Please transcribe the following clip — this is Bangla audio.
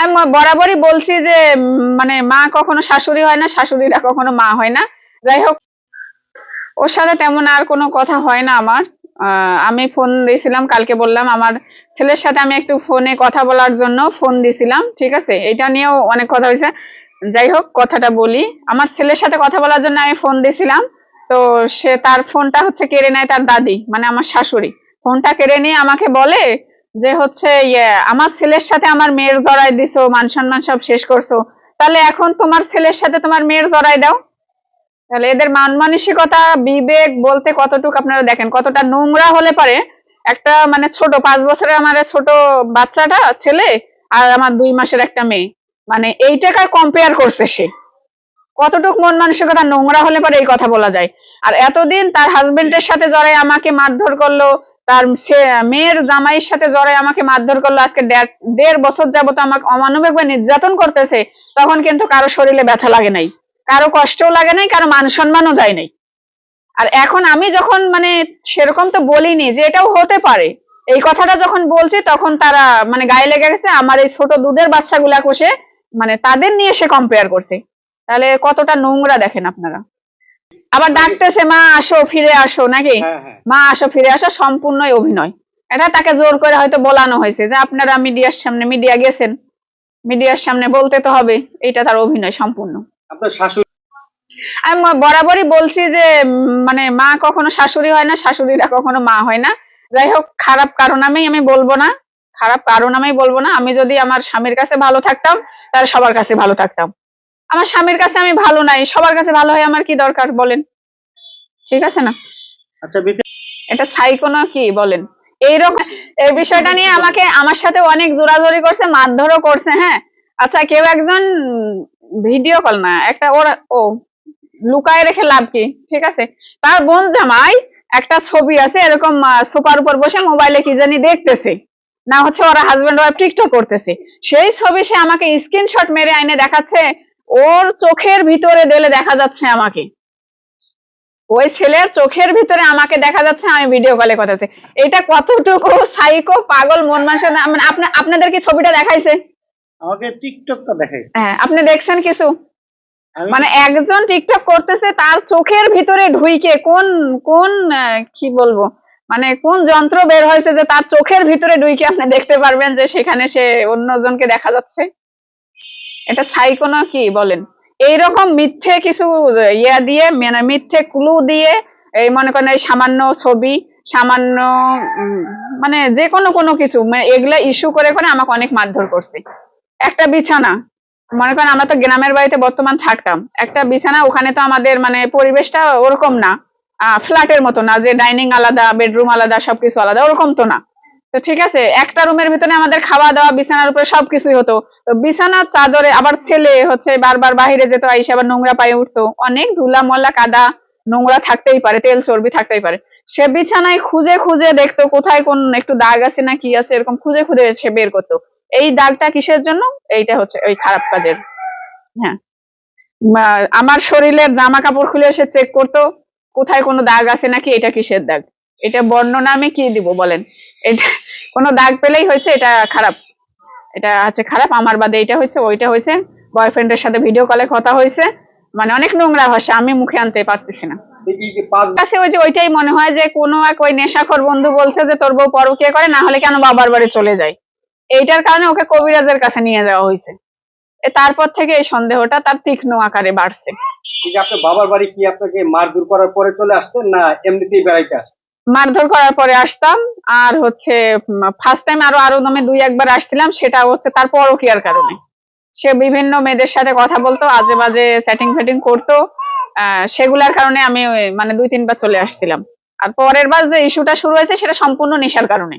আমি বরাবরই বলছি যে মানে মা কখনো শাশুড়ি হয় না, শাশুড়িরা কখনো মা হয় না। যাই হোক, ওর সাথে তেমন আর কোনো কথা হয় না আমার। আমি ফোন দিয়েছিলাম, কালকে বললাম আমার ছেলের সাথে আমি একটু ফোনে কথা বলার জন্য ফোন দিয়েছিলাম, ঠিক আছে? এটা নিয়েও অনেক কথা হয়েছে। যাই হোক, কথাটা বলি। আমার ছেলের সাথে কথা বলার জন্য আমি ফোন দিয়েছিলাম, তো সে তার ফোনটা হচ্ছে কেড়ে নেয় তার দাদি মানে আমার শাশুড়ি। ফোনটা কেড়ে নিয়ে আমাকে বলে যে হচ্ছে ইয়ে আমার ছেলের সাথে আমার মেয়ের জড়াই দিছো, মান সম্মান সব শেষ করছ। তাহলে এখন তোমার ছেলের সাথে তোমার মেয়ের জড়াই দাও। তাহলে এদের মান মানসিকতা, বিবেক বলতে কতটুকু আপনারা দেখেন, কতটা নোংরা হলে পারে। একটা মানে ছোট, পাঁচ বছরের আমার ছোট বাচ্চাটা, ছেলে, আর আমার দুই মাসের একটা মেয়ে। মানে এই এইটাকে কম্পেয়ার করছে সে। কতটুকু মন মানসিকতা নোংরা হলে পরে এই কথা বলা যায়। আর এতদিন তার হাজবেন্ডের সাথে জড়াই আমাকে মারধর করল তার মেয়ের জামাইয়ের সাথে জড়াই আমাকে মারধর করল। আজকে দেড় বছর যাবত আমাকে অমানবিক ভাবে নির্যাতন করতেছে, তখন কিন্তু কারও শরীরে ব্যথা লাগে নাই। কারও কষ্টও লাগে নাই, কারও মান সম্মানও যায় নাই। আর এখন আমি যখন মানে সেরকম তো বলিনি যে এটাও হতে পারে। এই কথাটা যখন বলছি, তখন তারা মানে গায়ে লেগে গেছে, আমার এই ছোট দুধের বাচ্চাগুলা কষে মানে তাদের নিয়ে সে কম্পেয়ার করছে। তাহলে কতটা নোংরা দেখেন আপনারা। আবার ডাকতেছে মা আসো ফিরে আসো নাকি? হ্যাঁ হ্যাঁ। মা আসো ফিরে আসো সম্পূর্ণই অভিনয়। এটা তাকে জোর করে হয়তো বলানো হয়েছে যে আপনারা মিডিয়ার সামনে মিডিয়া গেছেন। মিডিয়ার সামনে বলতে তো হবে এটা তার অভিনয় সম্পূর্ণ। আপনার শাশুড়ি আমি বরাবরই বলছি যে মানে মা কখনো শাশুড়ি হয় না শাশুড়িরা কখনো মা হয় না। যাই হোক খারাপ কারণ আমি আমি বলব না। খারাপ কারণ আমি বলব না। আমি যদি আমার স্বামীর কাছে ভালো থাকতাম তাহলে সবার কাছে ভালো থাকতাম। আমার স্বামীর কাছে আমি ভালো নাই সবার কাছে ভালো হয় আমার কি দরকার বলেন? ঠিক আছে না? আচ্ছা এটা সাইকো না কি বলেন? এইরকম এই বিষয়টা নিয়ে আমাকে আমার সাথে অনেক জোরাজোরি করছে মারধরও করছে হ্যাঁ? আচ্ছা কেউ একজন ভিডিও কল না একটা ওর ও লুকায় রেখে লাভ কি? ঠিক আছে? তার বোন জামাই একটা ছবি আছে এরকম সোফার উপর বসে মোবাইলে কি জানি দেখতেছে। না হচ্ছে ওরা হাজবেন্ড ওয়াইফ টিকটক করতেছে। সেই ছবি সে আমাকে স্ক্রিনশট মেরে আইনে দেখাচ্ছে ওর চোখের ভিতরে দিলে দেখা যাচ্ছে আমাকে। ওই ছেলের চোখের ভিতরে আমাকে দেখা যাচ্ছে আমি ভিডিও কলে কথা। এটা কতটুকু সাইকো পাগল মন মানুষের মানে আপনি আপনাদের কি ছবিটা দেখাইছে? আমাকে টিকটকটা দেখাই হ্যাঁ আপনি দেখছেন কিছু? মানে একজন টিকটক করতেছে তার চোখের ভিতরে ঢুইকে কোন কোন কি বলব? মানে কোন যন্ত্র বের হয়েছে যে তার চোখের ভিতরে ঢুইকে আপনি দেখতে পারবেন যে সেখানে সে অন্যজনকে দেখা যাচ্ছে? এটা সাইকো না কি বলেন? এইরকম মিথ্যে কিছু ইয়া দিয়ে মানে মিথ্যে ক্লু দিয়ে, এই মনে করেন এই সামান্য ছবি, সামান্য মানে যে কোনো কোনো কিছু মানে এগুলা ইস্যু করে করে আমাকে অনেক মারধর করছে। একটা বিছানা, মনে করেন আমরা তো গ্রামের বাড়িতে বর্তমান থাকতাম, একটা বিছানা, ওখানে তো আমাদের মানে পরিবেশটা ওরকম না। ফ্ল্যাটের মতো না, যে ডাইনিং আলাদা বেডরুম আলাদা, সবকিছু আলাদা, ওরকম তো না। তো ঠিক আছে, একটা রুমের ভিতরে আমাদের খাওয়া দাওয়া, বিছানার উপরে সবকিছুই হতো। তো বিছানার চাদরে আবার ছেলে হচ্ছে বারবার বাইরে যেত, আইসে আবার নোংরা পায়ে উঠতো। অনেক ধুলা মল্লা কাদা, নোংরা থাকতেই পারে, তেল চর্বি থাকতেই পারে। সে বিছানায় খুঁজে খুঁজে দেখতো কোথায় কোন একটু দাগ আছে না কি আছে, এরকম খুঁজে খুঁজে সে বের করতো। এই দাগটা কিসের জন্য? এইটা হচ্ছে ওই খারাপ কাজের। হ্যাঁ। আমার শরীরের জামা কাপড় খুলে এসে চেক করতো, কোথায় কোনো দাগ আছে নাকি এটা কিসের দাগ? এটা বর্ণনা আমি কি দিব বলেন? এটা কোনো দাগ পেলেই হয়েছে এটা খারাপ। এটা আছে খারাপ আমার বাদে এটা হয়েছে ওইটা হয়েছে। বয়ফ্রেন্ডের সাথে ভিডিও কলে কথা হয়েছে। মানে অনেক নোংরা ভাষা আমি মুখে আনতে পারতেছি না। কাছে ওই যে ওইটাই মনে হয় যে কোনো এক ওই নেশাখোর বন্ধু বলছে যে তোর বউ পরকিয়া করে না হলে কেন বাবার বাড়ি চলে যায়? এইটার কারণে ওকে কবিরাজের কাছে নিয়ে যাওয়া হয়েছে। তারপর থেকে এই সন্দেহটা তার তীক্ষ্ণ আকারে বাড়ছে। আপনার বাবার বাড়ি কি আপনাকে মারধর করার পরে চলে আসতেন না এমনিতেই বেড়াইতে আসতেন? মারধর করার পরে আসতাম, আর হচ্ছে ফার্স্ট টাইম আরও আরও নামে দুই একবার আসছিলাম, সেটা হচ্ছে তার পরকিয়ার কারণে। সে বিভিন্ন মেয়েদের সাথে কথা বলতো, আজে বাজে সেটিং ফেটিং করতো সেগুলার কারণে আমি মানে দুই তিনবার চলে আসছিলাম। আর পরের বার যে ইস্যুটা শুরু হয়েছে, সেটা সম্পূর্ণ নেশার কারণে।